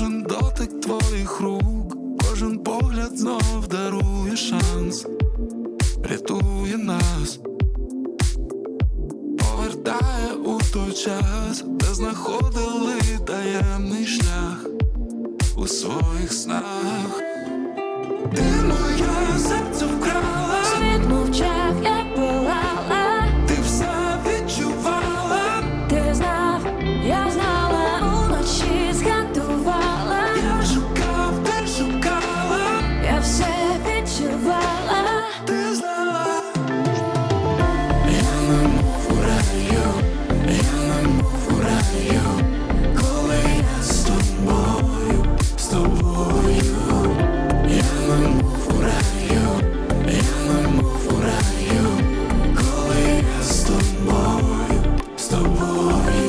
кожен дотик твоїх рук, кожен погляд знов дарує шанс, рятує нас, повертає у той час, де знаходили таємний шлях у своїх снах. радіо, я немов у раю, коли я з тобою, з тобою.